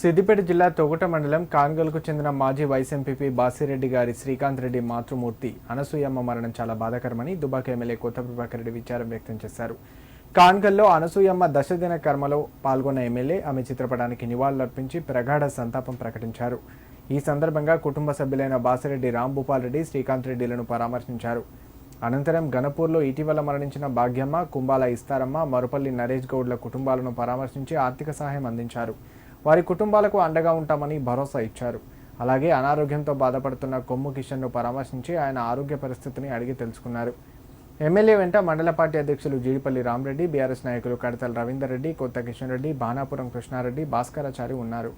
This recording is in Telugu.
సిద్దిపేట జిల్లా తొగుట మండలం కాన్గల్కు చెందిన మాజీ వైస్ ఎంపీపీ బాసిరెడ్డి గారి శ్రీకాంత్ రెడ్డి మాతృమూర్తి అనసూయమ్మ మరణం చాలా బాధాకరమని దుబాక ఎమ్మెల్యే కొత్త ప్రభాకర్ రెడ్డి విచారం వ్యక్తం చేశారు. కాన్గల్లో అనసూయమ్మ దశదిన కర్మలో పాల్గొన్న ఎమ్మెల్యే ఆమె చిత్రపటానికి నివాళులర్పించి ప్రగాఢ సంతాపం ప్రకటించారు. ఈ సందర్భంగా కుటుంబ సభ్యులైన బాసిరెడ్డి రాంభూపాల్ రెడ్డి శ్రీకాంత్ రెడ్డిలను పరామర్శించారు. అనంతరం గణపూర్లో ఇటీవల మరణించిన భాగ్యమ్మ కుంబాల ఇస్తారమ్మ మరుపల్లి నరేష్ గౌడ్ల కుటుంబాలను పరామర్శించి ఆర్థిక సహాయం అందించారు. వారి కుటుంబాలకు అండగా ఉంటామని భరోసా ఇచ్చారు. అలాగే అనారోగ్యంతో బాధపడుతున్న కొమ్ము కిషన్ను పరామర్శించి ఆయన ఆరోగ్య పరిస్థితిని అడిగి తెలుసుకున్నారు. ఎమ్మెల్యే వెంట మండల పార్టీ అధ్యక్షులు జీడిపల్లి రామరెడ్డి బీఆర్ఎస్ నాయకులు కడతల రవీందర్ రెడ్డి కొత్త కిషన్ రెడ్డి బాణాపురం కృష్ణారెడ్డి భాస్కరాచారి ఉన్నారు.